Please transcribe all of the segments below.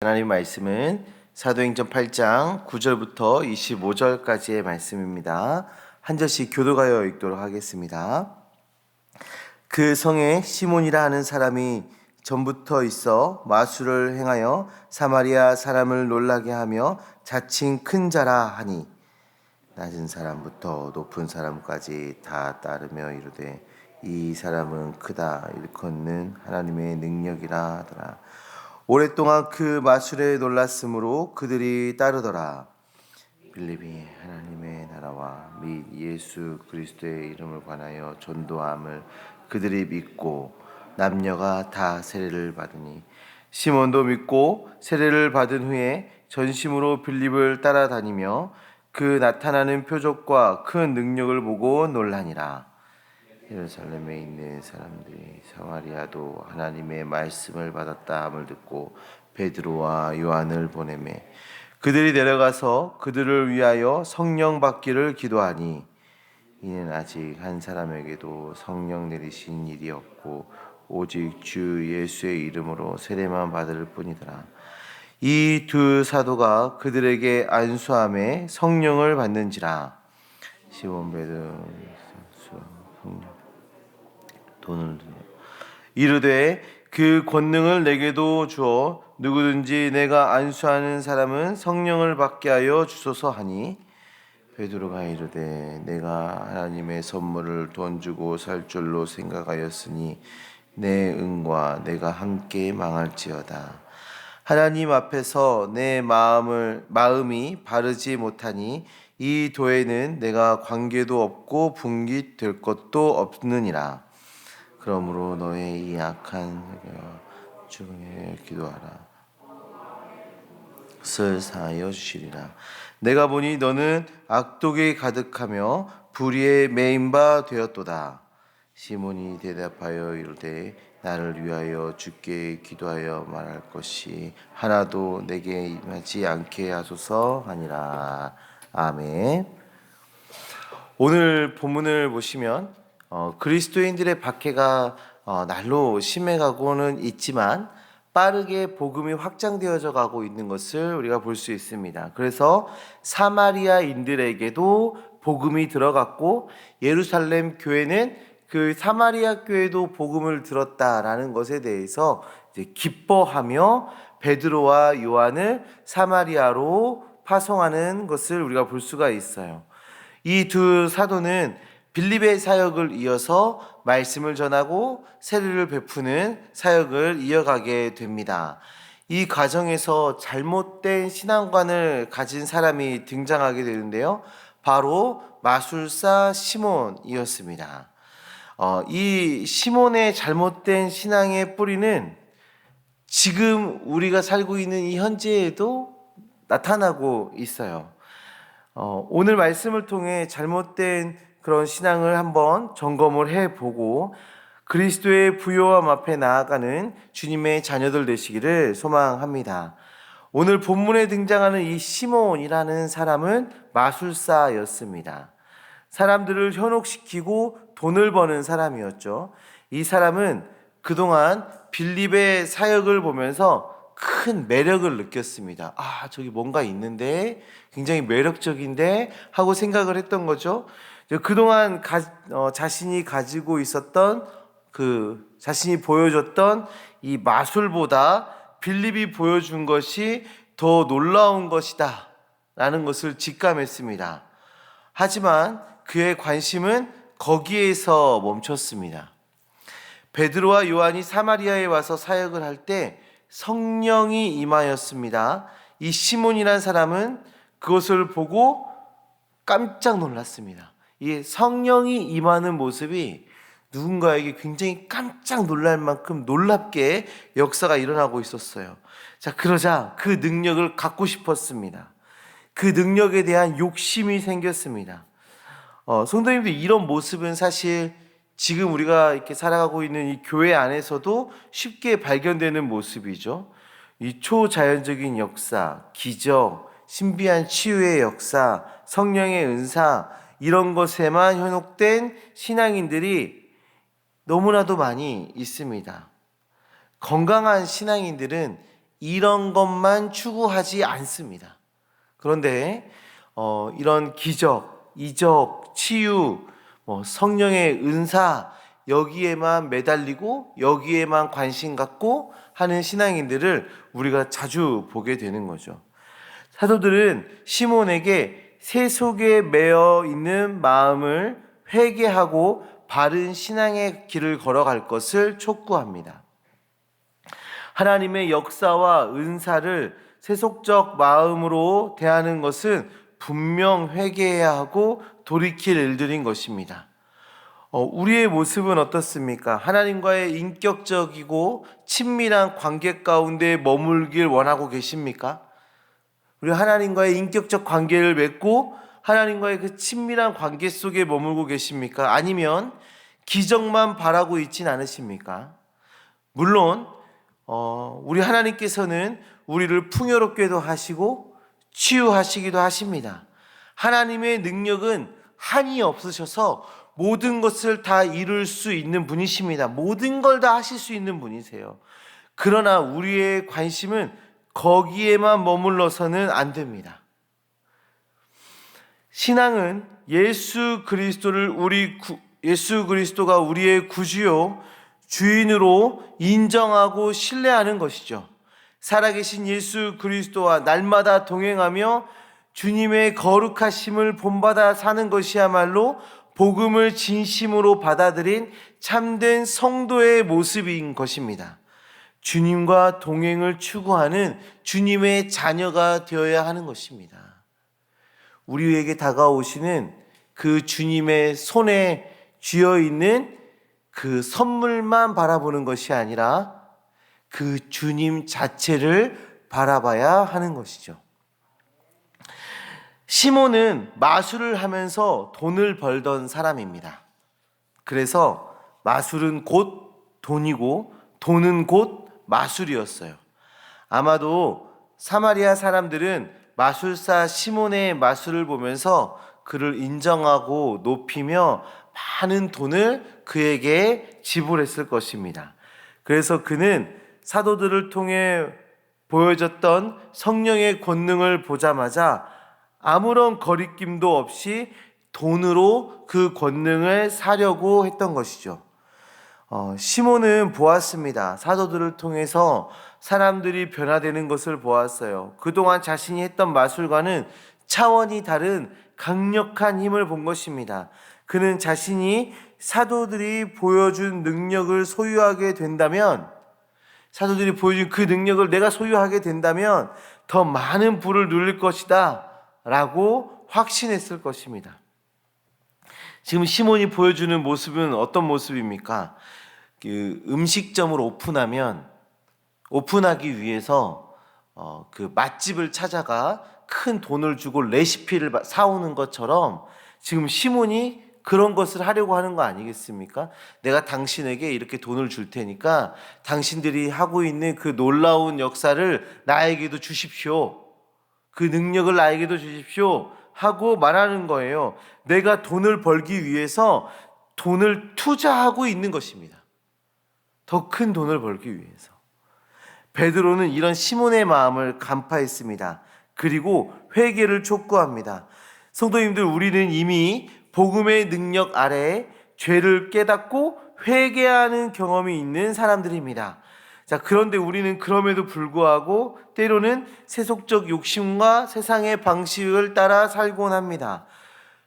하나님 말씀은 사도행전 8장 9절부터 25절까지의 말씀입니다. 한 절씩 교도가여 읽도록 하겠습니다. 그 성에 시몬이라 하는 사람이 전부터 있어 마술을 행하여 사마리아 사람을 놀라게 하며 자칭 큰 자라 하니 낮은 사람부터 높은 사람까지 다 따르며 이르되 이 사람은 크다 일컫는 하나님의 능력이라 하더라. 오랫동안 그 마술에 놀랐으므로 그들이 따르더라. 빌립이 하나님의 나라와 및 예수 그리스도의 이름을 관하여 전도함을 그들이 믿고 남녀가 다 세례를 받으니 시몬도 믿고 세례를 받은 후에 전심으로 빌립을 따라다니며 그 나타나는 표적과 큰 능력을 보고 놀라니라. 예루살렘에 있는 사람들이 사마리아도 하나님의 말씀을 받았다 함을 듣고 베드로와 요한을 보내매 그들이 내려가서 그들을 위하여 성령 받기를 기도하니 이는 아직 한 사람에게도 성령 내리신 일이 없고 오직 주 예수의 이름으로 세례만 받을 뿐이더라. 이 두 사도가 그들에게 안수함에 성령을 받는지라. 시몬 베드로 성령 돈을 이르되 그 권능을 내게도 주어 누구든지 내가 안수하는 사람은 성령을 받게 하여 주소서 하니 베드로가 이르되 내가 하나님의 선물을 돈 주고 살 줄로 생각하였으니 내 은과 내가 함께 망할지어다. 하나님 앞에서 내 마음을 마음이 바르지 못하니 이 도에는 내가 관계도 없고 분깃될 것도 없느니라 그러므로 너의 이 악한 중에 기도하라. 것을 사하여 주시리라. 내가 보니 너는 악독에 가득하며 불의에 매인 바 되었도다. 시몬이 대답하여 이르되 나를 위하여 주께 기도하여 말할 것이 하나도 내게 임하지 않게 하소서 하니라. 아멘. 오늘 본문을 보시면 어, 그리스도인들의 박해가 어, 날로 심해가고는 있지만 빠르게 복음이 확장되어져 가고 있는 것을 우리가 볼 수 있습니다. 그래서 사마리아인들에게도 복음이 들어갔고 예루살렘 교회는 그 사마리아 교회도 복음을 들었다라는 것에 대해서 기뻐하며 베드로와 요한을 사마리아로 파송하는 것을 우리가 볼 수가 있어요. 이 두 사도는 빌립의 사역을 이어서 말씀을 전하고 세례를 베푸는 사역을 이어가게 됩니다. 이 과정에서 잘못된 신앙관을 가진 사람이 등장하게 되는데요. 바로 마술사 시몬이었습니다. 어, 이 시몬의 잘못된 신앙의 뿌리는 지금 우리가 살고 있는 이 현재에도 나타나고 있어요. 어, 오늘 말씀을 통해 잘못된 그런 신앙을 한번 점검을 해보고 그리스도의 부요함 앞에 나아가는 주님의 자녀들 되시기를 소망합니다. 오늘 본문에 등장하는 이 시몬이라는 사람은 마술사였습니다. 사람들을 현혹시키고 돈을 버는 사람이었죠. 이 사람은 그동안 빌립의 사역을 보면서 큰 매력을 느꼈습니다. 아, 저기 뭔가 있는데 굉장히 매력적인데 하고 생각을 했던 거죠. 그동안 가, 어, 자신이 가지고 있었던 그 자신이 보여줬던 이 마술보다 빌립이 보여준 것이 더 놀라운 것이다. 라는 것을 직감했습니다. 하지만 그의 관심은 거기에서 멈췄습니다. 베드로와 요한이 사마리아에 와서 사역을 할 때 성령이 임하였습니다. 이 시몬이라는 사람은 그것을 보고 깜짝 놀랐습니다. 이 성령이 임하는 모습이 누군가에게 굉장히 깜짝 놀랄 만큼 놀랍게 역사가 일어나고 있었어요. 자, 그러자 그 능력을 갖고 싶었습니다. 그 능력에 대한 욕심이 생겼습니다. 어, 성도님들 이런 모습은 사실 지금 우리가 이렇게 살아가고 있는 이 교회 안에서도 쉽게 발견되는 모습이죠. 이 초자연적인 역사, 기적, 신비한 치유의 역사, 성령의 은사, 이런 것에만 현혹된 신앙인들이 너무나도 많이 있습니다. 건강한 신앙인들은 이런 것만 추구하지 않습니다. 그런데 어, 이런 기적, 이적, 치유, 뭐 성령의 은사 여기에만 매달리고 여기에만 관심 갖고 하는 신앙인들을 우리가 자주 보게 되는 거죠. 사도들은 시몬에게 세속에 매여 있는 마음을 회개하고 바른 신앙의 길을 걸어갈 것을 촉구합니다. 하나님의 역사와 은사를 세속적 마음으로 대하는 것은 분명 회개해야 하고 돌이킬 일들인 것입니다. 어, 우리의 모습은 어떻습니까? 하나님과의 인격적이고 친밀한 관계 가운데 머물길 원하고 계십니까? 우리 하나님과의 인격적 관계를 맺고 하나님과의 그 친밀한 관계 속에 머물고 계십니까? 아니면 기적만 바라고 있진 않으십니까? 물론 어, 우리 하나님께서는 우리를 풍요롭게도 하시고 치유하시기도 하십니다. 하나님의 능력은 한이 없으셔서 모든 것을 다 이룰 수 있는 분이십니다. 모든 걸 다 하실 수 있는 분이세요. 그러나 우리의 관심은 거기에만 머물러서는 안 됩니다. 신앙은 예수 그리스도를 우리 구, 예수 그리스도가 우리의 구주요 주인으로 인정하고 신뢰하는 것이죠. 살아계신 예수 그리스도와 날마다 동행하며 주님의 거룩하심을 본받아 사는 것이야말로 복음을 진심으로 받아들인 참된 성도의 모습인 것입니다. 주님과 동행을 추구하는 주님의 자녀가 되어야 하는 것입니다. 우리에게 다가오시는 그 주님의 손에 쥐어 있는 그 선물만 바라보는 것이 아니라 그 주님 자체를 바라봐야 하는 것이죠. 시몬은 마술을 하면서 돈을 벌던 사람입니다. 그래서 마술은 곧 돈이고 돈은 곧 마술이었어요. 아마도 사마리아 사람들은 마술사 시몬의 마술을 보면서 그를 인정하고 높이며 많은 돈을 그에게 지불했을 것입니다. 그래서 그는 사도들을 통해 보여졌던 성령의 권능을 보자마자 아무런 거리낌도 없이 돈으로 그 권능을 사려고 했던 것이죠. 어, 시몬은 보았습니다. 사도들을 통해서 사람들이 변화되는 것을 보았어요. 그동안 자신이 했던 마술과는 차원이 다른 강력한 힘을 본 것입니다. 그는 자신이 사도들이 보여준 능력을 소유하게 된다면, 사도들이 보여준 그 능력을 내가 소유하게 된다면 더 많은 부를 누릴 것이다. 라고 확신했을 것입니다. 지금 시몬이 보여주는 모습은 어떤 모습입니까? 그 음식점을 오픈하면 오픈하기 위해서 어, 그 맛집을 찾아가 큰 돈을 주고 레시피를 사오는 것처럼 지금 시몬이 그런 것을 하려고 하는 거 아니겠습니까? 내가 당신에게 이렇게 돈을 줄 테니까 당신들이 하고 있는 그 놀라운 역사를 나에게도 주십시오. 그 능력을 나에게도 주십시오. 하고 말하는 거예요. 내가 돈을 벌기 위해서 돈을 투자하고 있는 것입니다. 더 큰 돈을 벌기 위해서. 베드로는 이런 시몬의 마음을 간파했습니다. 그리고 회개를 촉구합니다. 성도님들 우리는 이미 복음의 능력 아래 죄를 깨닫고 회개하는 경험이 있는 사람들입니다. 자, 그런데 우리는 그럼에도 불구하고 때로는 세속적 욕심과 세상의 방식을 따라 살곤 합니다.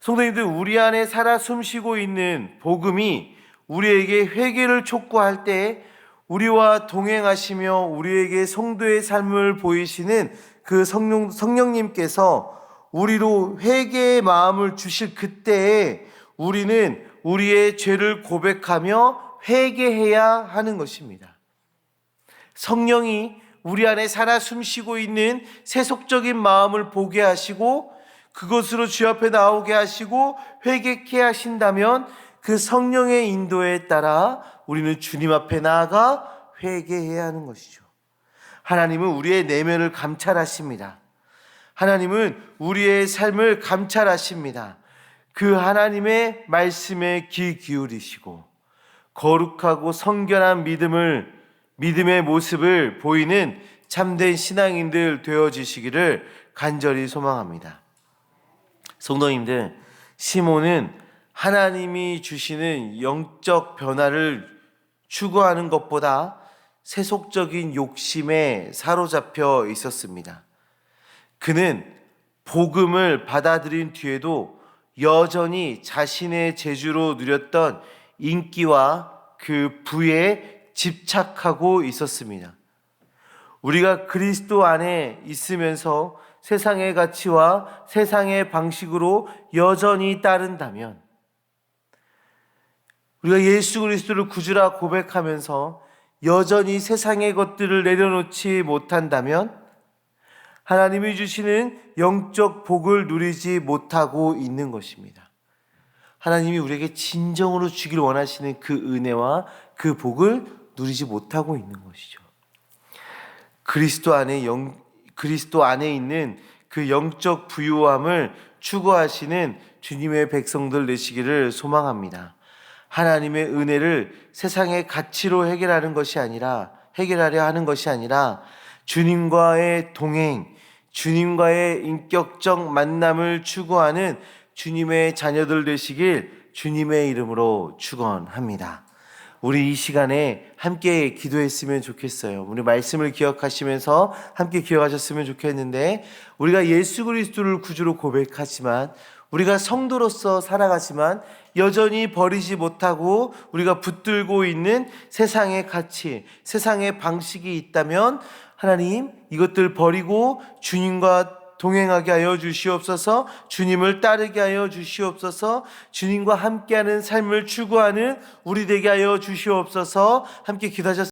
성도님들, 우리 안에 살아 숨쉬고 있는 복음이 우리에게 회개를 촉구할 때 우리와 동행하시며 우리에게 성도의 삶을 보이시는 그 성령, 성령님께서 우리로 회개의 마음을 주실 그때에 우리는 우리의 죄를 고백하며 회개해야 하는 것입니다. 성령이 우리 안에 살아 숨쉬고 있는 세속적인 마음을 보게 하시고 그것으로 주 앞에 나오게 하시고 회개케 하신다면 그 성령의 인도에 따라 우리는 주님 앞에 나아가 회개해야 하는 것이죠. 하나님은 우리의 내면을 감찰하십니다. 하나님은 우리의 삶을 감찰하십니다. 그 하나님의 말씀에 귀 기울이시고 거룩하고 성결한 믿음을 믿음의 모습을 보이는 참된 신앙인들 되어지시기를 간절히 소망합니다. 성도님들, 시몬은 하나님이 주시는 영적 변화를 추구하는 것보다 세속적인 욕심에 사로잡혀 있었습니다. 그는 복음을 받아들인 뒤에도 여전히 자신의 재주로 누렸던 인기와 그 부에 집착하고 있었습니다. 우리가 그리스도 안에 있으면서 세상의 가치와 세상의 방식으로 여전히 따른다면 우리가 예수 그리스도를 구주라 고백하면서 여전히 세상의 것들을 내려놓지 못한다면 하나님이 주시는 영적 복을 누리지 못하고 있는 것입니다. 하나님이 우리에게 진정으로 주길 원하시는 그 은혜와 그 복을 누리지 못하고 있는 것이죠. 그리스도 안에 영 그리스도 안에 있는 그 영적 부유함을 추구하시는 주님의 백성들 되시기를 소망합니다. 하나님의 은혜를 세상의 가치로 해결하는 것이 아니라 해결하려 하는 것이 아니라 주님과의 동행, 주님과의 인격적 만남을 추구하는 주님의 자녀들 되시길 주님의 이름으로 축원합니다. 우리 이 시간에 함께 기도했으면 좋겠어요. 우리 말씀을 기억하시면서 함께 기억하셨으면 좋겠는데 우리가 예수 그리스도를 구주로 고백하지만 우리가 성도로서 살아가지만 여전히 버리지 못하고 우리가 붙들고 있는 세상의 가치, 세상의 방식이 있다면 하나님 이것들 버리고 주님과 동행하게 하여 주시옵소서 주님을 따르게 하여 주시옵소서 주님과 함께하는 삶을 추구하는 우리 되게 하여 주시옵소서 함께 기도하셨습니다.